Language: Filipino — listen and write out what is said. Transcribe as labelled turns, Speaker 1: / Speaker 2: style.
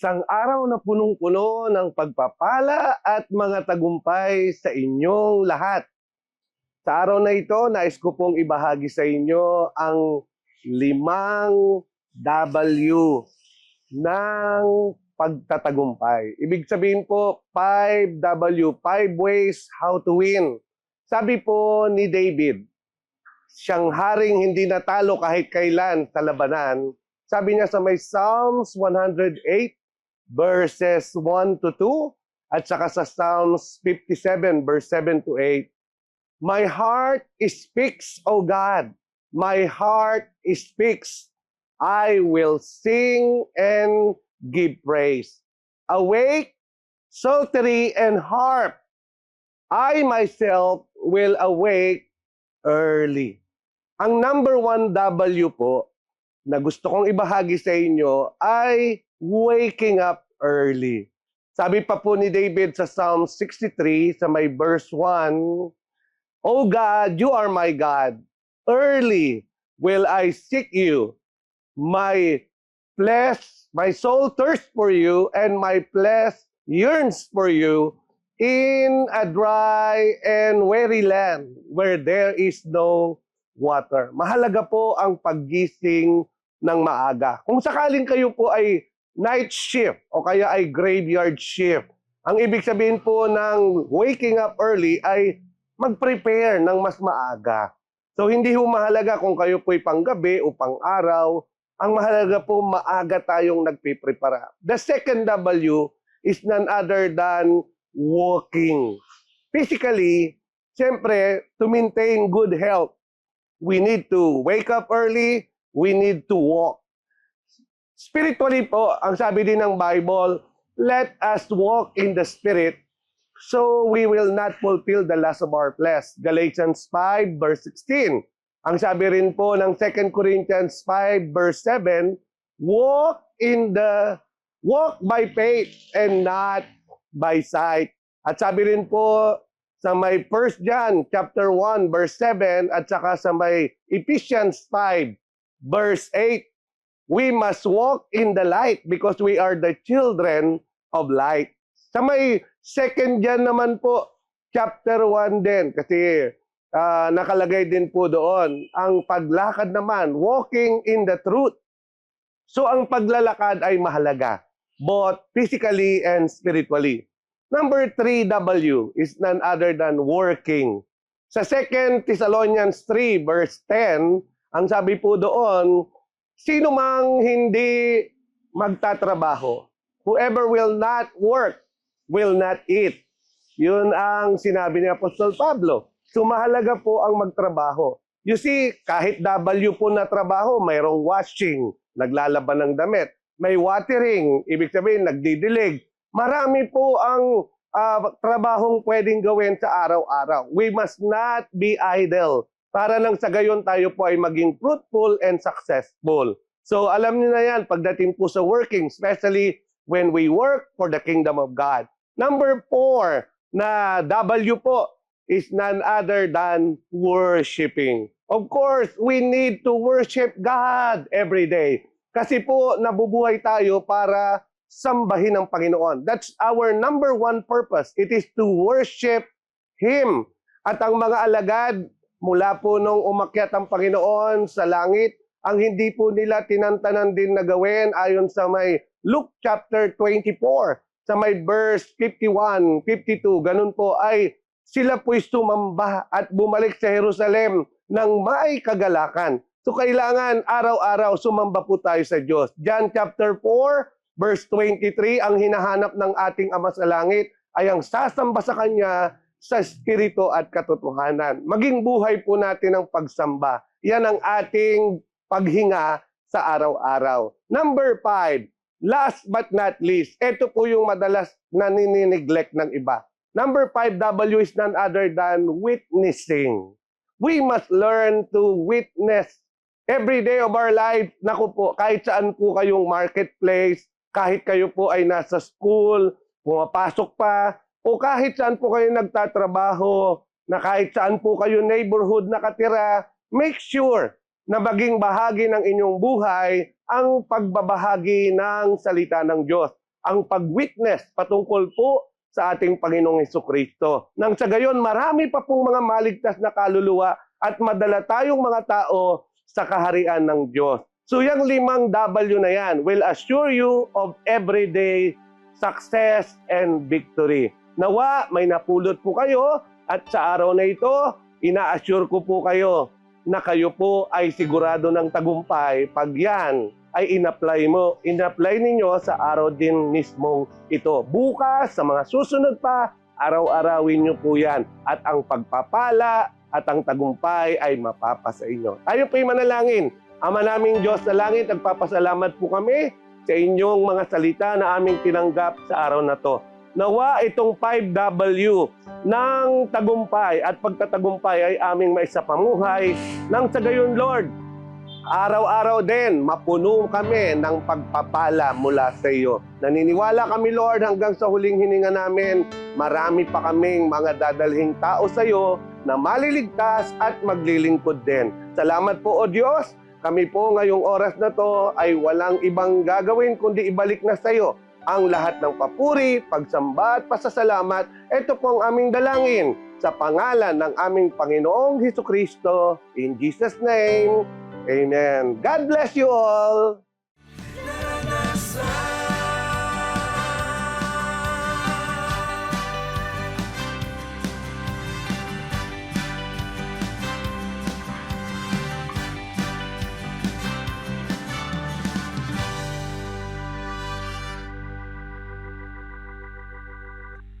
Speaker 1: Isang araw na punong-puno ng pagpapala at mga tagumpay sa inyong lahat. Sa araw na ito, nais ko pong ibahagi sa inyo ang limang W ng pagtatagumpay. Ibig sabihin po, 5W, 5 ways how to win. Sabi po ni David, siyang haring hindi natalo kahit kailan sa labanan. Sabi niya sa may Psalms 108 verses 1 to 2 at saka sa Psalms 57 verse 7 to 8. My heart speaks, O God. My heart speaks. I will sing and give praise. Awake, psaltery, and harp. I myself will awake early. Ang number one W po na gusto kong ibahagi sa inyo ay waking up early. Sabi pa po ni David sa Psalm 63 sa may verse 1, O God, you are my God. Early will I seek you. My flesh, my soul thirsts for you, and my flesh yearns for you in a dry and weary land where there is no water. Mahalaga po ang paggising ng maaga. Kung sakaling kayo po ay night shift o kaya ay graveyard shift, ang ibig sabihin po ng waking up early ay mag-prepare ng mas maaga. So hindi ho mahalaga kung kayo po'y panggabi o pang-araw, ang mahalaga po maaga tayong nagpiprepara. The second W is none other than walking. Physically, siyempre, to maintain good health, we need to wake up early, we need to walk. Spiritually po, ang sabi din ng Bible, let us walk in the Spirit so we will not fulfill the lust of our flesh. Galatians 5 verse 16. Ang sabi rin po ng 2 Corinthians 5 verse 7, walk in the walk by faith and not by sight. At sabi rin po sa may 1 John chapter 1 verse 7 at saka sa may Ephesians 5 verse 8, we must walk in the light because we are the children of light. Sa may second John naman po, chapter 1 din, kasi ah, nakalagay din po doon, ang paglakad naman, walking in the truth. So ang paglalakad ay mahalaga, both physically and spiritually. Number 3W is none other than working. Sa 2 Thessalonians 3 verse 10, ang sabi po doon, sino mang hindi magtatrabaho, whoever will not work, will not eat. Yun ang sinabi ni Apostol Pablo. So mahalaga po ang magtrabaho. You see, kahit W po na trabaho, mayroong washing, naglalaban ng damit. May watering, ibig sabihin nagdidilig. Marami po ang ah, trabahong pwedeng gawin sa araw-araw. We must not be idle para nang sa gayon tayo po ay maging fruitful and successful. So alam niyo na yan pagdating po sa working, especially when we work for the kingdom of God. Number four na W po is none other than worshiping. Of course, we need to worship God every day. Kasi po nabubuhay tayo para sambahin ang Panginoon. That's our number one purpose. It is to worship Him. At ang mga alagad, mula po nung umakyat ang Panginoon sa langit, ang hindi po nila tinantanan din na gawin ayon sa may Luke chapter 24, sa may verse 51, 52, ganun po ay sila po'y sumamba at bumalik sa Jerusalem ng may kagalakan. So kailangan araw-araw sumamba po tayo sa Diyos. John chapter 4, verse 23, ang hinahanap ng ating Ama sa Langit ay ang sasamba sa Kanya sa Espiritu at katotohanan. Maging buhay po natin ang pagsamba. Yan ang ating paghinga sa araw-araw. Number five, last but not least, ito po yung madalas na ninineglect ng iba. Number 5W is none other than witnessing. We must learn to witness every day of our life. Naku po, kahit saan po kayong marketplace, kahit kayo po ay nasa school, pumapasok pa, o kahit saan po kayo nagtatrabaho, na kahit saan po kayo neighborhood nakatira, make sure na maging bahagi ng inyong buhay ang pagbabahagi ng salita ng Diyos. ang pag-witness patungkol po sa ating Panginoong Heso Kristo. Nang sa gayon, marami pa pong mga maligtas na kaluluwa at madala tayong mga tao sa kaharian ng Diyos. So yung limang W na yan will assure you of everyday success and victory. Nawa, may napulot po kayo at sa araw na ito, ina-assure ko po kayo na kayo po ay sigurado ng tagumpay pag yan ay in-apply mo, in-apply ninyo sa araw din mismong ito. Bukas, sa mga susunod pa, araw-arawin nyo po yan. At ang pagpapala at ang tagumpay ay mapapasa inyo. Tayo po'y manalangin. Ama naming Diyos sa langit, nagpapasalamat po kami sa inyong mga salita na aming tinanggap sa araw na to. Nawa itong 5W ng tagumpay at pagtatagumpay ay aming maisapamuhay nang sa gayon, Lord, araw-araw din mapuno kami ng pagpapala mula sa iyo. Naniniwala kami, Lord, hanggang sa huling hininga namin, marami pa kaming mga dadalhing tao sa iyo na maliligtas at maglilingkod din. Salamat po, O Diyos. Kami po ngayong oras na to ay walang ibang gagawin kundi ibalik na sa iyo ang lahat ng papuri, pagsamba at pasasalamat. Ito po ang aming dalangin sa pangalan ng aming Panginoong Heso Kristo. In Jesus' name, Amen. God bless you all.